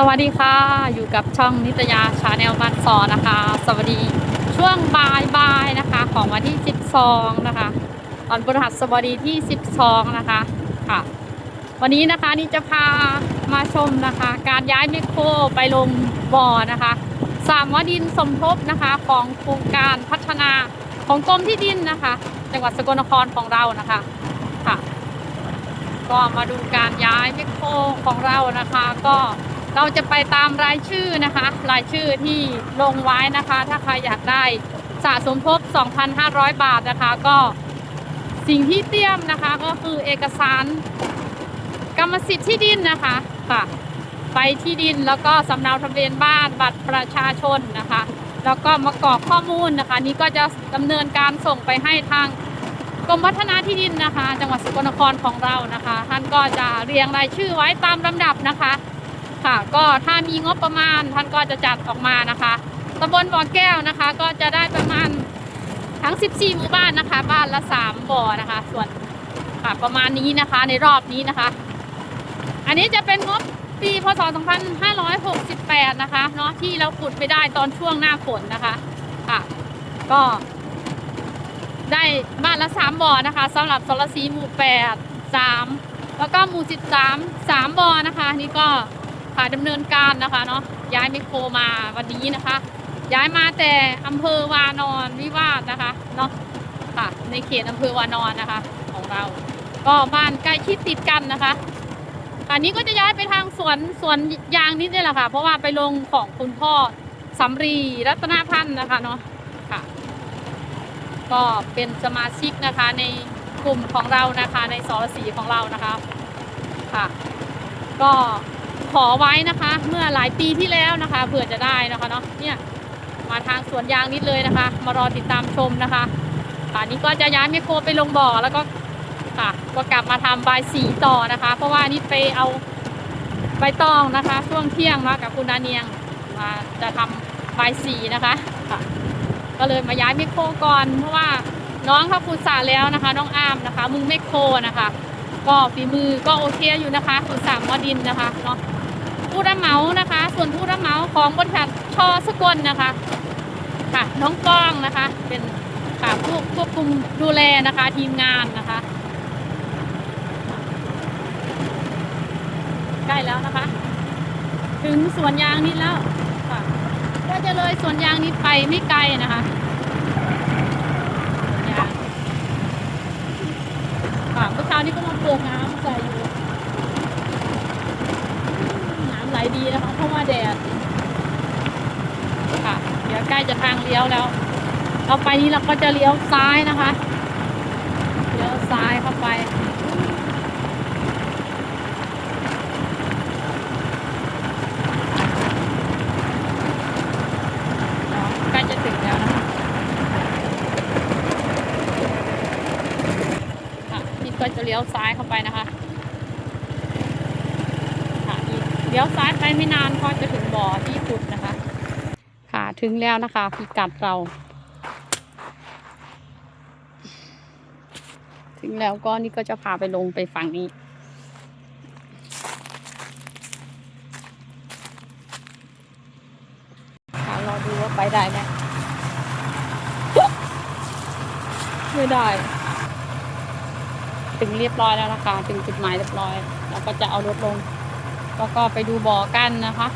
สวัสดีค่ะ อยู่กับช่องนิตยาชาแนลบ้านซอนะคะ สวัสดีช่วงบ่ายบายนะคะ ของวันที่ 12 นะคะ ตอนพฤหัสบดีที่ 12 นะคะค่ะ วันนี้นะคะนี่จะพามาชมนะคะ การย้ายแมคโครไปลงบ่อนะคะสามวดินสมทบนะคะของโครงการพัฒนาของกรมที่ดินนะคะ จังหวัดสกลนครของเรานะคะค่ะ ก็มาดูการย้ายแมคโครของเรานะคะก็ เราจะไปตามรายชื่อนะคะ รายชื่อที่ลงไว้นะคะ ถ้าใครอยากได้สะสมทบ2,500 บาทนะคะ ก็สิ่งที่เตรียมนะคะก็คือเอกสาร กรรมสิทธิ์ที่ดินนะคะค่ะไปที่ดินแล้วก็สำเนาทะเบียนบ้านบัตรประชาชนนะคะ แล้วก็มากรอกข้อมูลนะคะ นี่ก็จะดำเนินการส่งไปให้ทางกรมพัฒนาที่ดินนะคะ จังหวัดสกลนครของเรานะคะ ท่านก็จะเรียงรายชื่อไว้ตามลำดับนะคะ ค่ะ ก็ถ้ามีงบประมาณท่านก็จะจัดออกมานะคะตำบลบ่อแก้วนะคะ ก็จะได้ประมาณทั้ง 14 หมู่บ้านนะคะ บ้านละ 3 บ่อนะคะ ส่วนค่ะประมาณนี้นะคะในรอบนี้นะคะ อันนี้จะเป็นงบปีพศ 2568 นะคะเนาะที่เราขุดไปได้ตอนช่วงหน้าฝนนะคะค่ะ ก็ได้บ้านละสามบ่อนะคะสำหรับสรสีหมู่แปดสามแล้วก็หมู่สิบสามสามบ่อนะคะ นี่ก็ ค่ะดำเนินการนะคะเนาะย้ายไมโครมาวันนี้นะคะ ย้ายมาแต่อำเภอวานอนวิวาสนะคะเนาะค่ะในเขตอำเภอวานอนนะคะ ของเรา ก็บ้านใกล้ชิดติดกันนะคะอันนี้ก็จะย้ายไปทางสวนสวนยางนิดนี่แหละค่ะ เพราะว่าไปลงของคุณพ่อสำรีรัตนพันธ์นะคะเนาะค่ะ ก็เป็นสมาชิกนะคะในกลุ่มของเรานะคะในสรสีของเรานะคะค่ะ ก็ ขอไว้นะคะ เมื่อหลายปีที่แล้วนะคะเผื่อจะได้นะคะเนาะเนี่ยมาทางสวนยางนิดเลยนะคะ มารอติดตามชมนะคะค่ะนี่ก็จะย้ายไมโครไปลงบ่อแล้วก็ค่ะก็กลับมาทำใบสีต่อนะคะ เพราะว่านี่ไปเอาใบตองนะคะ ช่วงเที่ยงมากับคุณนาเนียงมาจะทำใบสีนะคะค่ะก็เลยมาย้ายไมโครก่อนเพราะว่าน้องเขาขุดสระแล้วนะคะ น้องอามนะคะมือไมโครนะคะ ก็ฝีมือก็โอเคอยู่นะคะขุดสระมอดินนะคะเนาะ ผู้รับเหมานะคะ ส่วนผู้รับเหมาของบริษัทชอสกลนะคะ ค่ะ น้องก้องนะคะ เป็นค่ะผู้ควบคุมดูแลนะคะ ทีมงานนะคะใกล้แล้วนะคะ ถึงสวนยางนิดแล้วค่ะก็จะเลยสวนยางนี้ไปไม่ไกลนะคะยางค่ะเมื่อเช้านี้ก็มาปลูกน้ำใส่อยู่ น้ำไหลดีนะคะเพราะว่าแดดค่ะ เดี๋ยวใกล้จะทางเลี้ยวแล้วเราไปนี้เราก็จะเลี้ยวซ้ายนะคะเลี้ยวซ้ายเข้าไปใกล้จะถึงแล้วนะคะค่ะนี่ก็จะเลี้ยวซ้ายเข้าไปนะคะนี่เลี้ยวซ้ายไปไม่นานก็จะถึงบ่อที่ขุดนะคะ ค่ะถึงแล้วนะคะพิกัดเรา ถึงแล้วก็นี่ก็จะพาไปลงไปฝั่งนี้ค่ะรอดูว่าไปได้ไหมไม่ได้ ถึงเรียบร้อยแล้วนะคะ ถึงจุดหมายเรียบร้อยแล้วก็จะเอารถลง แล้วก็ไปดูบ่อกันนะคะ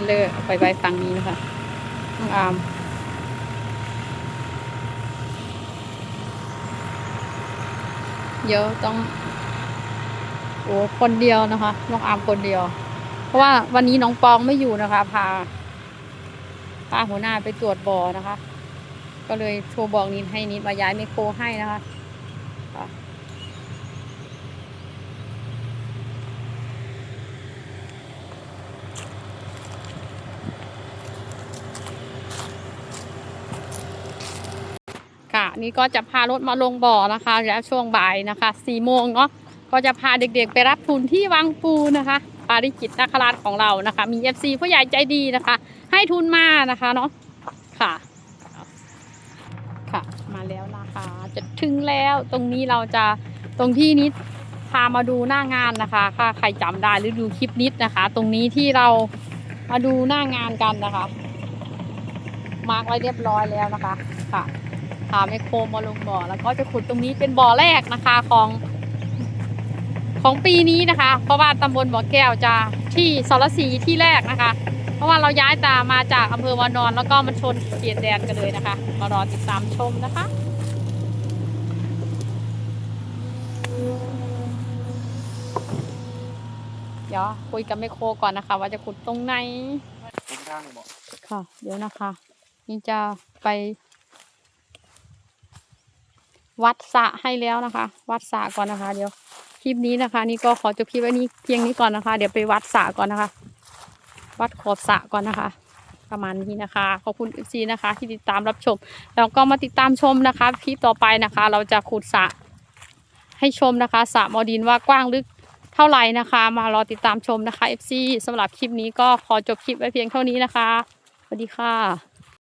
นเลอร์เอาไปไว้ฝั่งนี้นะคะน้องอาร์มเดี๋ยวต้องโอ้คนเดียวนะคะน้องอาร์มคนเดียว เพราะว่าวันนี้น้องปองไม่อยู่นะคะ พาพาหัวหน้าไปตรวจบ่อนะคะ ก็เลยโทรบอกนิดให้นิดมาย้ายไมโครให้นะคะค่ะค่ะ นี่ก็จะพารถมาลงบ่อนะคะแล้วช่วงบ่ายนะคะสี่โมงเนาะก็จะพาเด็กๆ ไปรับทุนที่วังปูนะคะ ปาริจิตนาคราชของเรานะคะ มี FC ผู้ใหญ่ใจดีนะคะ ให้ทุนมานะคะเนาะค่ะค่ะ มาแล้วนะคะ จะถึงแล้วตรงนี้เราจะตรงที่นิดพามาดูหน้างานนะคะถ้าใครจำได้หรือดูคลิปนิดนะคะ ตรงนี้ที่เรามาดูหน้างานกันนะคะ มาร์กไว้เรียบร้อยแล้วนะคะค่ะ พาแมคโครมาลงบ่อแล้วก็จะขุดตรงนี้เป็นบ่อแรกนะคะของของปีนี้นะคะ เพราะว่าตำบลบ่อแก้วจะที่สรศรีที่แรกนะคะ เพราะว่าเราย้ายตามมาจากอำเภอวานอนแล้วก็มันชนเขตแดนกันเลยนะคะมารอติดตามชมนะคะเดี๋ยวคุยกับแม่โคก่อนนะคะ ว่าจะขุดตรงไหนเป็นข้างบอกค่ะ เดี๋ยวนะคะ นี่จะไป วัดสะให้แล้วนะคะ วัดสะก่อนนะคะ เดี๋ยวคลิปนี้นะคะ นี่ก็ขอจบคลิปไว้นี้เพียงนี้ก่อนนะคะ เดี๋ยวไปวัดสะก่อนนะคะ วัดขอบสะก่อนนะคะ ประมาณนี้นะคะ ขอบคุณเอฟซีนะคะ ที่ติดตามรับชม แล้วก็มาติดตามชมนะคะคลิปต่อไปนะคะ เราจะขุดสะให้ชมนะคะสระมอดินว่ากว้างลึกเท่าไหร่นะคะ มารอติดตามชมนะคะ FC สำหรับคลิปนี้ก็ขอจบคลิปไว้เพียงเท่านี้นะคะ สวัสดีค่ะ